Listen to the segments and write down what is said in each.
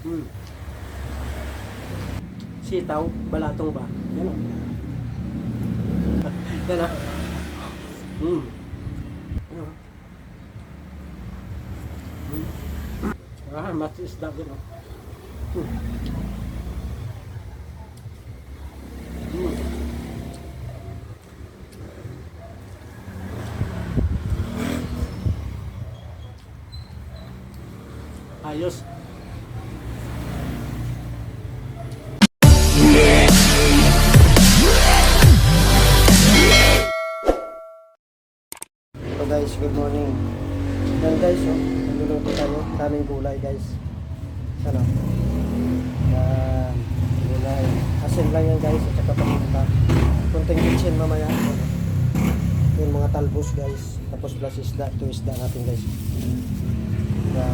Hmm. Sitaw, balatong ba? Yan o. Yan o. Hmm. Yan o. Hmm. Ah, mati isda din o. Hmm. Guys, good morning. Yan guys, oh, nagluluto tayo. Daming gulay guys. Ano? Yan, gulay. Asin lang yan guys, at saka paminta. Kunting kitchen mamaya. Yung mga talbos guys. Tapos plus isda, ito isda natin guys. Kaya,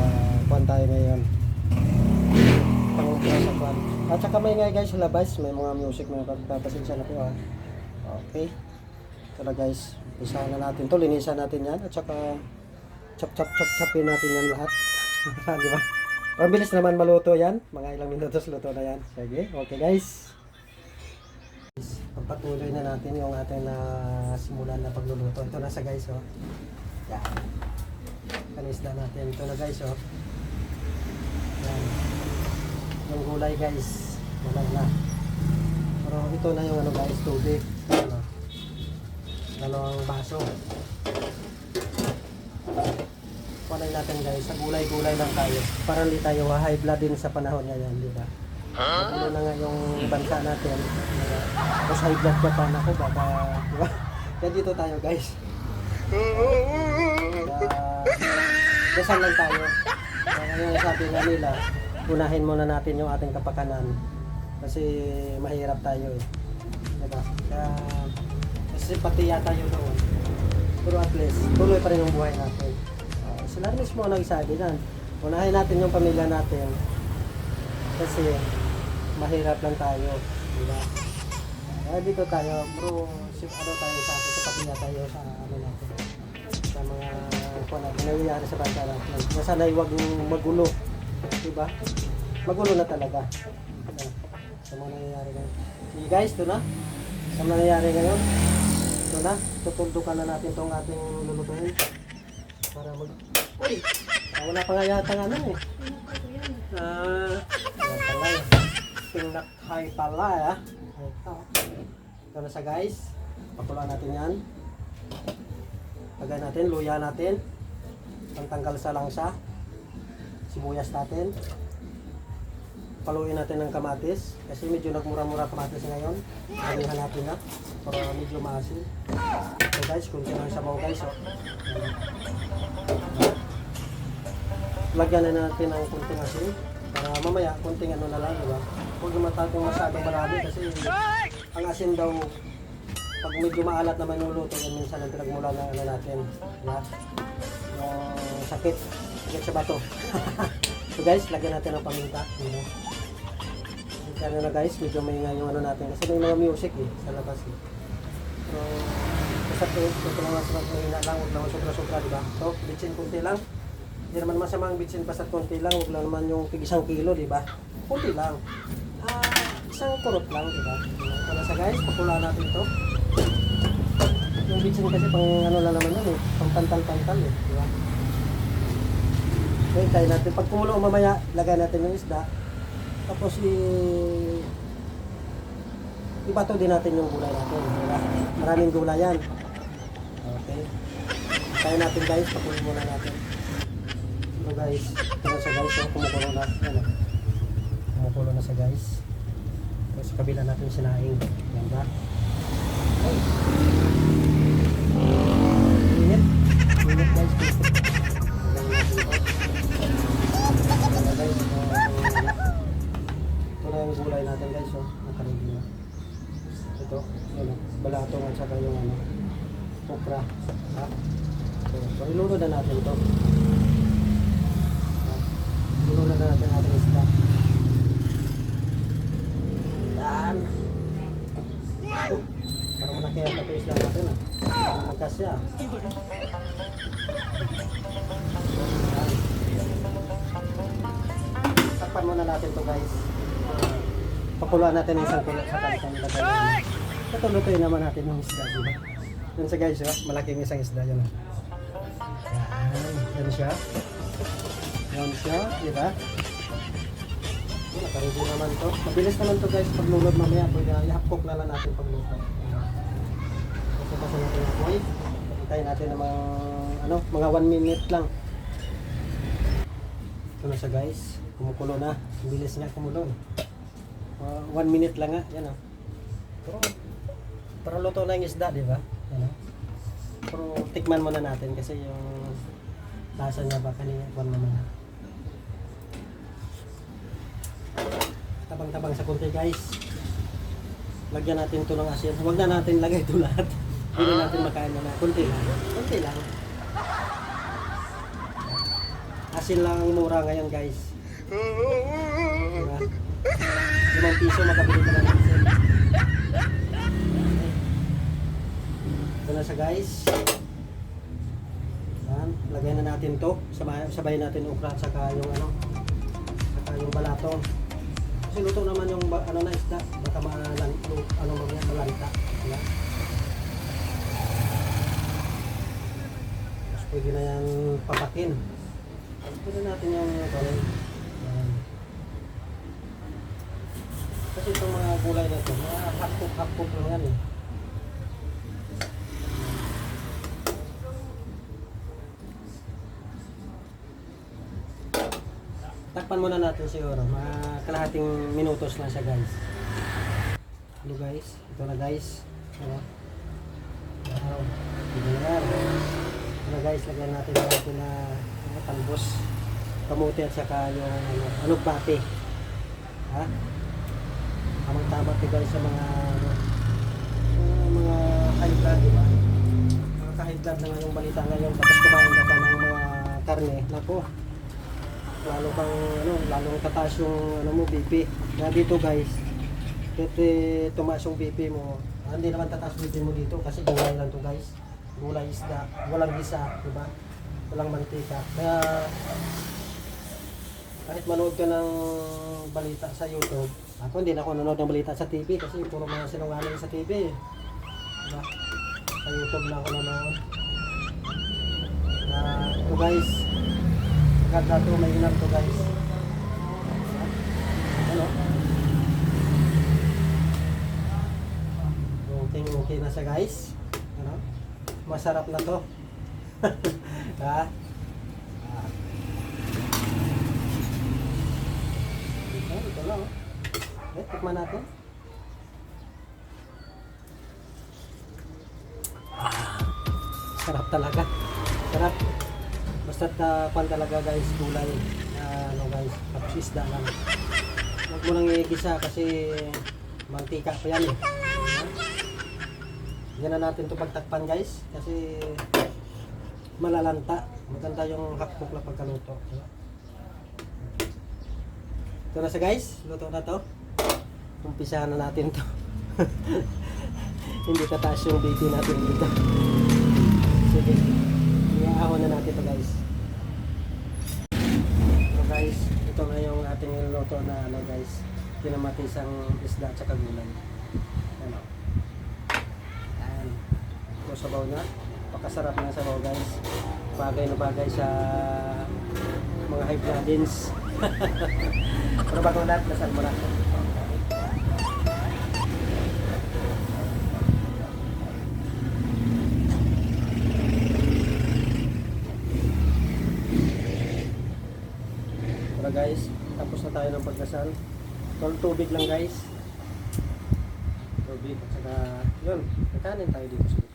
kuhan tayo ngayon. Pangumpira sa kuhan. At saka may nga guys labas, may mga music, may pagpapasensya na po ha. Okay. Na guys, isahan na natin to, linisan natin yan at saka chop chop chop chopin natin yan lahat. Di ba? Mabilis naman maluto yan, mga ilang minutos luto na yan. Sige, okay guys. Pagpatuloy na natin yung ating na simulan na pagluluto. Ito na sa guys, oh. Yan. Kanisda natin. Ito na guys, oh. Yan. Yung gulay guys, wala na. Pero ito na yung ano guys, tubig. Ano, dalawang baso. Panay natin guys, sa gulay-gulay lang tayo. Para hindi tayo high blood din sa panahon ngayon, di ba? Ano na nga yung bansa natin. Tapos high blood ka pa na ako, baka, di ba? Kaya dito tayo guys. Kaya, dasal lang tayo. Kaya ngayon sabi nga nila, unahin muna natin yung ating kapakanan. Kasi mahirap tayo eh. Diba? Kaya, kasi patiya tayo doon. Pero at least, tuloy pa rin ang buhay natin. Uh, sila rin mismo ang nagsabi yan. Unahin natin yung pamilya natin. Kasi, mahirap lang tayo. Diba? Kaya dito tayo, bro, si, ano tayo sa atin, sa patiya tayo sa ano natin. Sa mga, kung ano, nangyayari sa bansa natin. Nasanay wag magulo. Diba? Magulo na talaga. Diba? Sa mga nangyayari ngayon. Sige guys, ito na. Sa mga nangyayari ngayon. Ito na. Tutundukan na natin itong ating lulutuin. Para mag... Uy! Ah, wala pa nga yata nga ano eh. Ah, wala pala eh. Pinakhay pala ah. Ito na sa guys. Pakulaan natin yan. Lagay natin, luya natin. Pantanggal sa langsa. Sibuyas natin. Paluin natin ng kamatis. Kasi medyo nagmura-mura kamatis ngayon. Damihan natin na. Para medyo maasin. So guys, kunti lang sabaw guys. Oh. Lagyan na natin ng kunting asin. Para mamaya, kunting ano na lang, di ba? Huwag naman tatong masyadong marami kasi ang asin daw pag medyo maalat naman yung luto, yan minsan ang pinagmula na ano natin. Diba? Yung sakit. Sakit sa bato. so guys, lagyan natin ng paminta. Diba? Kaya na guys, medyo may nga yung ano natin. Kasi may mga music eh, sa labas eh. So, basta ito, ito lang mas mahina lang, huwag naman sobra-sobra, diba? So, bitsin kunti lang. Hindi naman masama ang bitsin basta konti lang, huwag lang naman yung tig isang kilo, diba? Kunti lang. Ah, isang kurot lang, diba? Ito na sa guys, pakula natin to. Yung bitsin kasi pang ano lang naman yun eh, pang pantal-pantal eh, diba? Okay, tayo natin. Pag kumulo mamaya, lagay natin yung isda. Tapos i ibato din natin yung gulay natin. Diba? Maraming gulay yan. Okay. Tayo natin guys, pakuloy muna natin. So guys, na sa guys, oh, kumukulo na. Yan, oh. Kumukulo na sa guys. Tapos sa kabila natin sinaing. Yan ba? Okay. Magkasya. Takpan muna natin to guys. Pakuluan natin ng isang kulo sa kalitang ilagay natin. Ito lutuin naman natin yung isda, di ba? Yun sa guys, oh, malaking isang isda yun. oh. Yan, yan siya. Yan siya, di ba? Nakaready naman to. Mabilis naman to guys paglulod mamaya. Pwede i-half-cook na lang natin pagluto. Kasi kasi natin yung apoy. Hintayin natin ng mga, ano, mga 1 minute lang. Ito na siya guys. Kumukulo na. Ang bilis niya kumulo. 1 minute lang nga. Yan oh. Pero, para luto na yung isda, di ba? Yan oh. Pero tikman muna natin kasi yung lasa niya ba kanina. Kwan naman. tabang-tabang sa konti guys. Lagyan natin ito ng asin. Huwag na natin lagay ito lahat. Hindi na natin makain na. Kunti lang. Kunti lang. Asin lang ang mura ngayon guys. Diba? Limang piso makabili ka ng asin. Ito na siya guys. Yan. Lagyan na natin to. Sabay, sabay natin ukra at saka yung ano. Saka yung balatong. Kasi luto naman yung ano na isda, baka malan, ano mga malanta. Diba? Tapos pwede na yan papakin. Pwede natin yung ano, yan. Kasi itong mga gulay na ito, mga hapok-hapok lang yan eh. Takpan muna natin siguro. Mga kalahating minutos lang siya guys. Hello guys. Ito na guys. Ano? Wow. Ito na. Ano guys, lagyan natin natin na ano, talbos. Kamuti at saka yung ano, anong bate. Ha? Tamang tama ito guys sa mga ano, mga, mga high blood, di ba? Mga high blood na ngayong balita ngayon. Tapos kumain ka pa ng mga karne. Nako, lalo kang ano, lalong tataas yung ano mo BP. Kaya dito guys, dito tumaas yung BP mo. Ah, hindi naman tataas BP mo dito kasi gulay lang to guys. Gulay isda, walang gisa, di ba? Walang mantika. Kaya kahit manood ka ng balita sa YouTube, ako hindi na ako nanonood ng balita sa TV kasi puro mga sinungaling sa TV. Diba? Sa YouTube na ako nanonood. Na ito guys, Ganda to, may inam to guys. Ano? Okay, okay na siya guys. Masarap na to. ha? Ah. Ito, ito lang. oh. Okay, tikman natin. Ah, sarap talaga. Sarap. Basta uh, pan talaga guys, gulay. Ah, ano guys, tapos isda lang. Huwag mo nang igisa kasi mantika pa yan eh. Yan na natin to pagtakpan guys kasi malalanta. Maganda yung hakbok na pagkaluto. Diba? Ito na siya guys, luto na to. Umpisahan na natin to. Hindi tataas yung baby natin dito. Sige. Iahon na natin to guys. So guys, ito na yung ating niluto na ano guys, kinamatisang isda at saka gulay. Ano. Ayan. Ito sabaw na. Pakasarap ng sabaw guys. Bagay na bagay sa mga high bloodins. Pero bago lahat, lasal mo na. Tara guys, tapos na tayo ng pagdasal. Tol tubig lang guys. Tubig at saka yun, kakanin tayo dito sa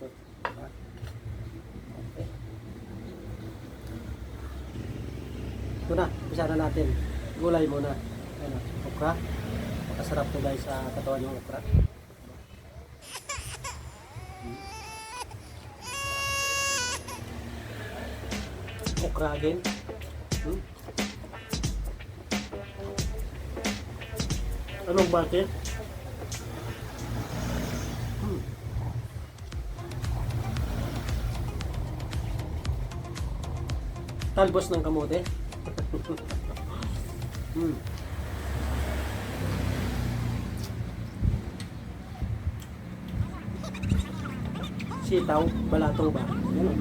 umpisa na natin. Gulay muna. Ayan, okra. Makasarap to guys sa katawan yung okra. Hmm. Okra again. Hmm? Anong bakit? Hmm. Talbos ng kamote mm. Sitaw, balatong ba? Ganun.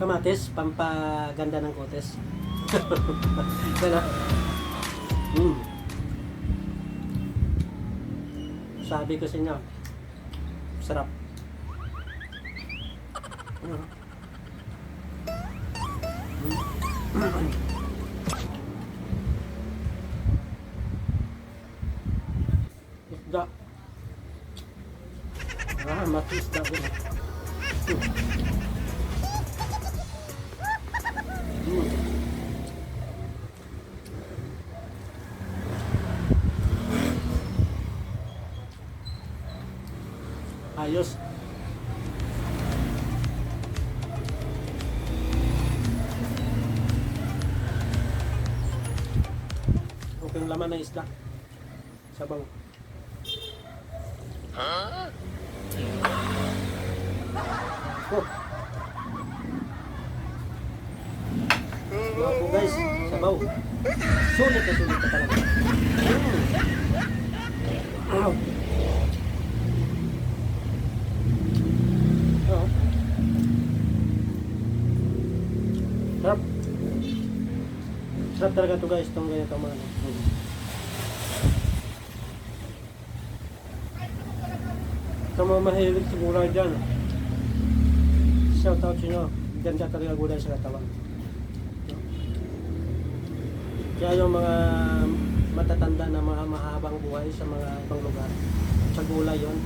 Kamatis, pampaganda ng kotes. Ganun. Mm. Sabi ko sa inyo, sarap. Ah, mati isda din. Mm. Ayos. Okay laman ng isda. Sabaw. Oh. Po guys, sabaw. Sulit na sulit na talaga. Mm. Wow. Oo. Sarap. Sarap talaga to guys, itong ganito mga ano. Mm. Sa mga mahilig sa gulay dyan. Shout out sa inyo. Ganda talaga gulay sa katawan. Kaya yung mga matatanda na mga mahabang buhay sa mga ibang lugar. Sa gulay yon.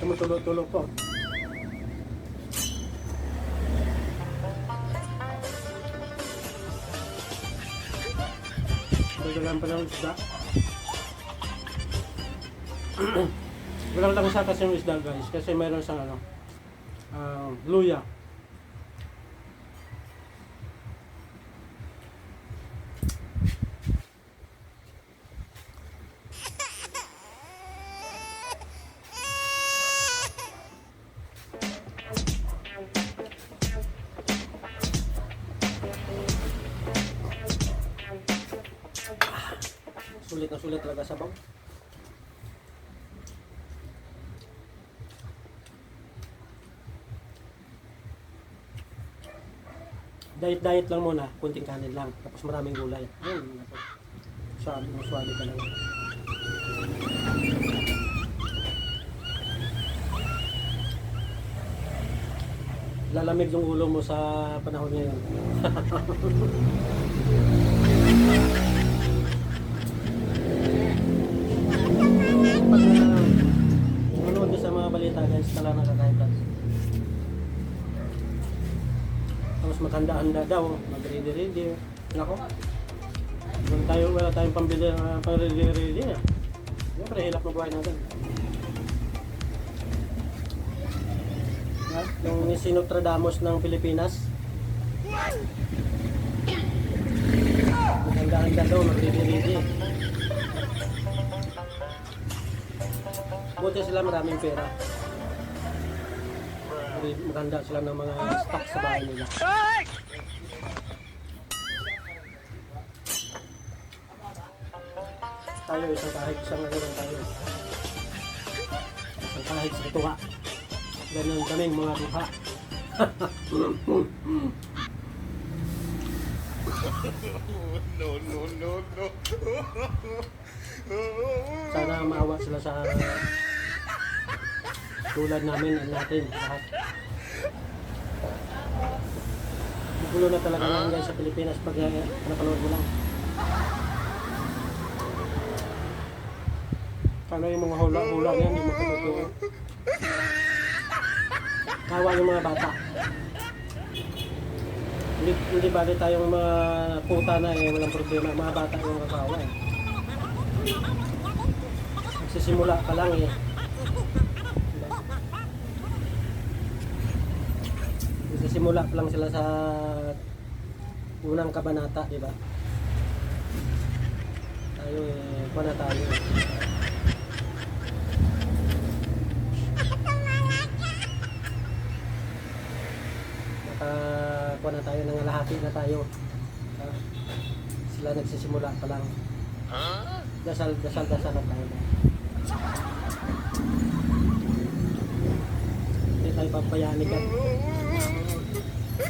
Tumutulog-tulog po. Ng isda. Walang lang sa kasi yung isda guys kasi mayroon siyang ano, ah, luya. Diet-diet lang muna, kunting kanin lang, tapos maraming gulay. Ayun, naku. Sabi mo, swali talaga. Lalamig yung ulo mo sa panahon ngayon. Pag uh, ka sa mga balita guys, tala nakakaitan. Tapos maghanda-handa daw, mag-ready-ready. Nako. Wala tayo, wala tayong pambili uh, pang ready-ready na. Siyempre, hilap na buhay natin. Ha? Yung Sinostradamus ng Pilipinas. Maghanda-handa daw, mag-ready-ready. Buti sila maraming pera. Maganda sila ng mga stock sa bahay nila. Tayo isang kahig, isang ano lang tayo. Isang kahig sa tuwa. Ganun kaming mga duha. no, no, no, no. Sana maawa sila sa tulad namin at natin lahat. Gulo na talaga ngayon guys sa Pilipinas pag uh, napanood mo lang. Paano yung mga hula-hula yan, yung mga totoo. Kawa yung mga bata. Hindi, hindi bali tayong mga puta na eh, walang problema. Mga bata yung kakawa eh. Nagsisimula ka lang eh. Nagsisimula pa lang sila sa unang kabanata, di ba? Tayo eh, kuha na tayo. Nakakuha na tayo, nangalahati na tayo. Ah, sila nagsisimula pa lang. Dasal, dasal, dasal na tayo. Hindi tayo papayanig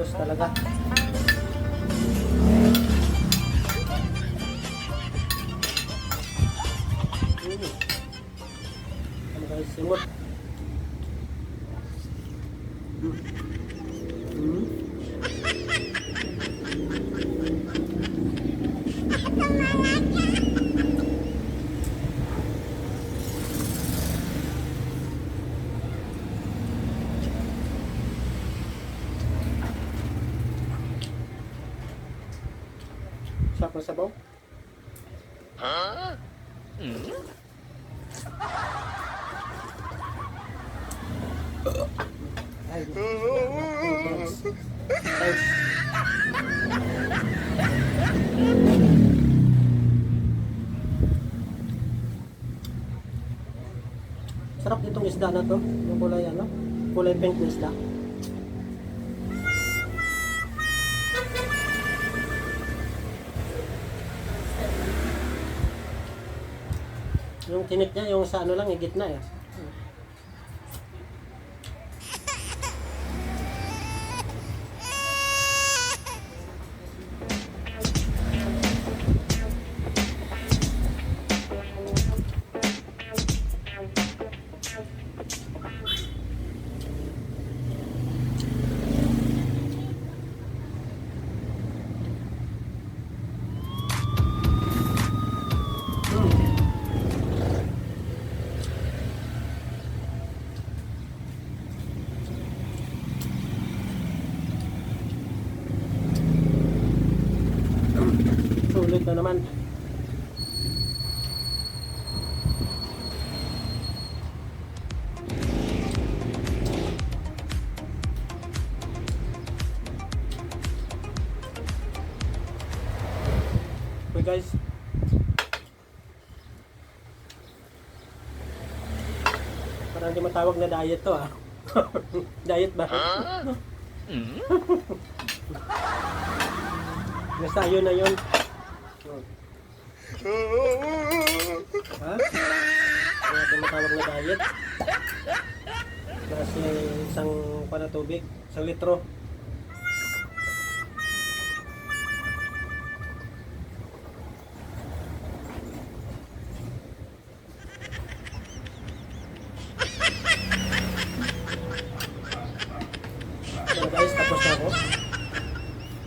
Halos talaga. Ano guys, simot. Sarap na sabaw. Ay, thanks. Thanks. Sarap nitong isda na to. Yung kulay ano? Kulay pink na isda. Yung tinik niya, yung sa ano lang, yung gitna eh. Sulit na naman. Okay guys. Parang hindi matawag na diet to ah. diet ba? Basta yun na yun. Ha? Kaya natin matawag na diet. Kasi isang pana tubig, isang litro. So guys, tapos na ako.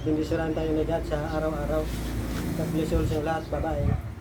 Bindisiraan tayo ni God sa araw-araw. God bless you all sa lahat. Bye-bye.